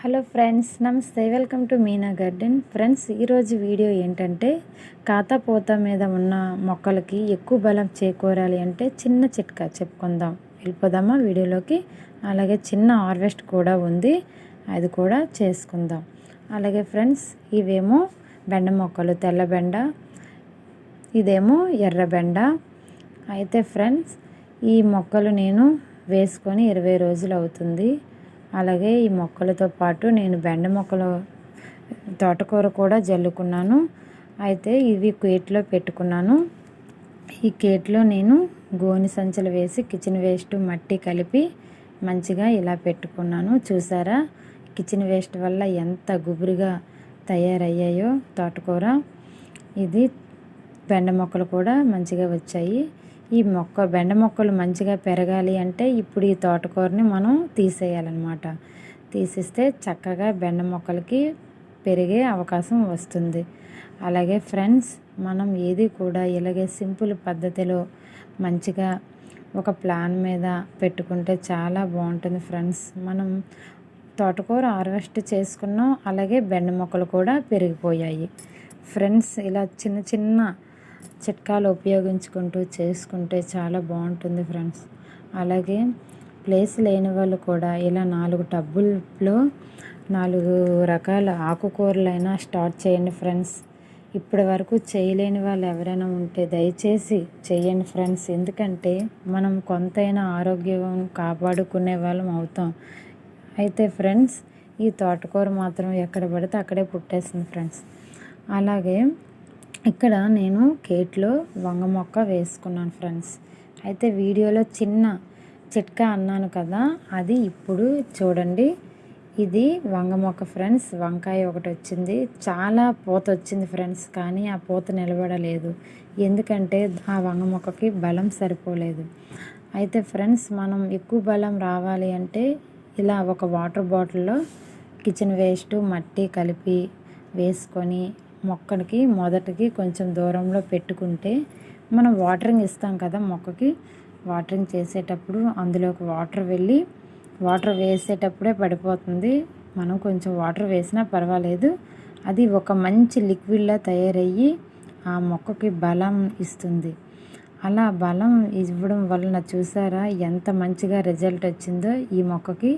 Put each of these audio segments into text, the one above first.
Hello friends నమస్తే. Welcome to Meena garden. Friends ఈరోజు video ఏంటంటే కాతాపోత మీద ఉన్న మొక్కలకి ఎక్కువ బలం చేకూరాలి అంటే చిన్న చిట్కా చెప్పుకుందాం. వెళ్ళిపోదామా వీడియోలోకి? అలాగే చిన్న హార్వెస్ట్ కూడా ఉంది. అది కూడా చేసుకుందాం. అలాగే ఫ్రెండ్స్ ఇవేమో బెండ మొక్కలు తెల్ల బెండ ఇదేమో ఎర్ర బెండ. అయితే ఫ్రెండ్స్ ఈ మొక్కలు నేను వేసుకొని ఇరవై రోజులు అవుతుంది. అలాగే ఈ మొక్కలతో పాటు నేను బెండ మొక్కలు తోటకూర కూడా జల్లుకున్నాను. అయితే ఇవి కేట్లో పెట్టుకున్నాను. ఈ కేట్లో నేను గోని సంచులు వేసి కిచెన్ వేస్ట్ మట్టి కలిపి మంచిగా ఇలా పెట్టుకున్నాను. చూసారా? కిచెన్ వేస్ట్ వల్ల ఎంత గుబురుగా తయారయ్యాయో తోటకూర. ఇది బెండ మొక్కలు కూడా మంచిగా వచ్చాయి. ఈ మొక్క బెండ మొక్కలు మంచిగా పెరగాలి అంటే ఇప్పుడు ఈ తోటకూరని మనం తీసేయాలన్నమాట. తీసిస్తే చక్కగా బెండ మొక్కలకి పెరిగే అవకాశం వస్తుంది. అలాగే ఫ్రెండ్స్ మనం ఏది కూడా ఇలాగే సింపుల్ పద్ధతిలో మంచిగా ఒక ప్లాన్ మీద పెట్టుకుంటే చాలా బాగుంటుంది ఫ్రెండ్స్. మనం తోటకూర హార్వెస్ట్ చేసుకున్నాం అలాగే బెండ మొక్కలు కూడా పెరిగిపోయాయి. ఫ్రెండ్స్ ఇలా చిన్న చిన్న చిట్కాలు ఉపయోగించుకుంటూ చేసుకుంటే చాలా బాగుంటుంది ఫ్రెండ్స్. అలాగే ప్లేస్ లేని వాళ్ళు కూడా ఇలా నాలుగు టబ్బుల్లో నాలుగు రకాల ఆకుకూరలైనా స్టార్ట్ చేయండి ఫ్రెండ్స్. ఇప్పటి వరకు చేయలేని వాళ్ళు ఎవరైనా ఉంటే దయచేసి చేయండి ఫ్రెండ్స్. ఎందుకంటే మనం కొంతైనా ఆరోగ్యం కాపాడుకునే వాళ్ళం అవుతాం. అయితే ఫ్రెండ్స్ ఈ తోటకూర మాత్రం ఎక్కడ పడితే అక్కడే పుట్టేస్తుంది ఫ్రెండ్స్. అలాగే ఇక్కడ నేను కేట్లో వంగ మొక్క వేసుకున్నాను ఫ్రెండ్స్. అయితే వీడియోలో చిన్న చిట్కా అన్నాను కదా అది ఇప్పుడు చూడండి. ఇది వంగ మొక్క ఫ్రెండ్స్. వంకాయ ఒకటి వచ్చింది. చాలా పూత వచ్చింది ఫ్రెండ్స్ కానీ ఆ పూత నిలబడలేదు. ఎందుకంటే ఆ వంగ మొక్కకి బలం సరిపోలేదు. అయితే ఫ్రెండ్స్ మనం ఎక్కువ బలం రావాలి అంటే ఇలా ఒక వాటర్ బాటిల్లో కిచెన్ వేస్ట్ మట్టి కలిపి వేసుకొని మొక్కకి మొదటికి కొంచెం దూరంలో పెట్టుకుంటే మనం వాటరింగ్ ఇస్తాం కదా మొక్కకి. వాటరింగ్ చేసేటప్పుడు అందులోకి వాటర్ వెళ్ళి వాటర్ వేసేటప్పుడే పడిపోతుంది. మనం కొంచెం వాటర్ వేసినా పర్వాలేదు. అది ఒక మంచి లిక్విడ్లా తయారయ్యి ఆ మొక్కకి బలం ఇస్తుంది. అలా బలం ఇవ్వడం వలన చూసారా ఎంత మంచిగా రిజల్ట్ వచ్చిందో ఈ మొక్కకి.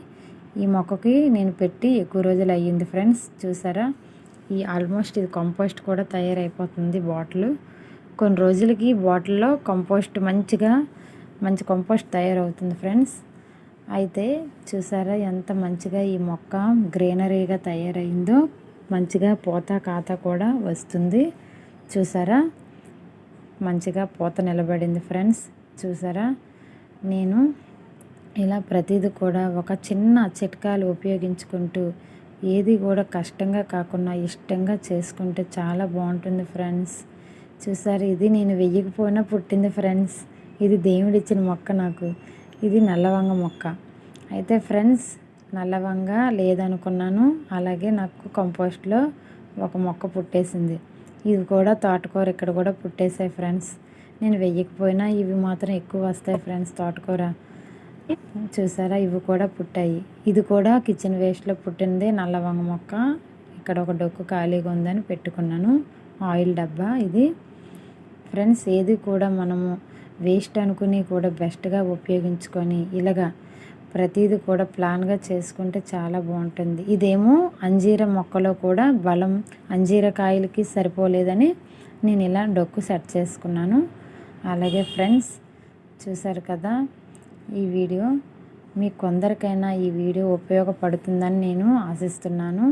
ఈ మొక్కకి నేను పెట్టి ఎక్కువ రోజులు అయ్యింది ఫ్రెండ్స్. చూసారా? ఈ ఆల్మోస్ట్ ఇది కంపోస్ట్ కూడా తయారైపోతుంది బాటిల్. కొన్ని రోజులకి బాటిల్లో కంపోస్ట్ మంచిగా మంచి కంపోస్ట్ తయారవుతుంది ఫ్రెండ్స్. అయితే చూసారా ఎంత మంచిగా ఈ మొక్క గ్రీనరీగా తయారైందో మంచిగా పూత కాత కూడా వస్తుంది. చూసారా? మంచిగా పూత నిలబడింది ఫ్రెండ్స్. చూసారా? నేను ఇలా ప్రతిదీ కూడా ఒక చిన్న చిట్కాలు ఉపయోగించుకుంటూ ఏది కూడా కష్టంగా కాకుండా ఇష్టంగా చేసుకుంటే చాలా బాగుంటుంది ఫ్రెండ్స్. చూసారు? ఇది నేను వెయ్యకపోయినా పుట్టింది ఫ్రెండ్స్. ఇది దేవుడు ఇచ్చిన మొక్క నాకు. ఇది నల్లవంగ మొక్క. అయితే ఫ్రెండ్స్ నల్లవంగ లేదనుకున్నాను. అలాగే నాకు కంపోస్ట్లో ఒక మొక్క పుట్టేసింది. ఇది కూడా తోటకూర ఇక్కడ కూడా పుట్టేసాయి ఫ్రెండ్స్. నేను వెయ్యకపోయినా ఇవి మాత్రం ఎక్కువ వస్తాయి ఫ్రెండ్స్ తోటకూర. చూసారా? ఇవి కూడా పుట్టాయి. ఇది కూడా కిచెన్ వేస్ట్లో పుట్టింది నల్లవంగ మొక్క. ఇక్కడ ఒక డొక్కు ఖాళీగా ఉందని పెట్టుకున్నాను. ఆయిల్ డబ్బా ఇది. ఫ్రెండ్స్ ఏది కూడా మనము వేస్ట్ అనుకుని కూడా బెస్ట్గా ఉపయోగించుకొని ఇలాగా ప్రతిదీ కూడా ప్లాన్గా చేసుకుంటే చాలా బాగుంటుంది. ఇదేమో అంజీర మొక్కలో కూడా బలం అంజీర కాయలకి సరిపోలేదని నేను ఇలా డొక్కు సెట్ చేసుకున్నాను. అలాగే ఫ్రెండ్స్ చూసారు కదా? ఈ వీడియో. మీ కొందరికైనా ఈ వీడియో ఉపయోగపడుతుందని నేను ఆశిస్తున్నాను.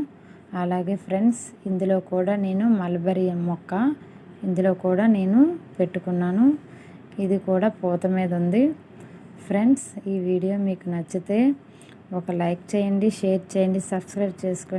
అలాగే ఫ్రెండ్స్ ఇందులో కూడా నేను మల్బరీ మొక్క ఇందులో కూడా నేను పెట్టుకున్నాను. ఇది కూడా పూత మీద ఉంది. ఫ్రెండ్స్ ఈ వీడియో మీకు నచ్చితే ఒక లైక్ చేయండి షేర్ చేయండి సబ్స్క్రైబ్ చేసుకోండి.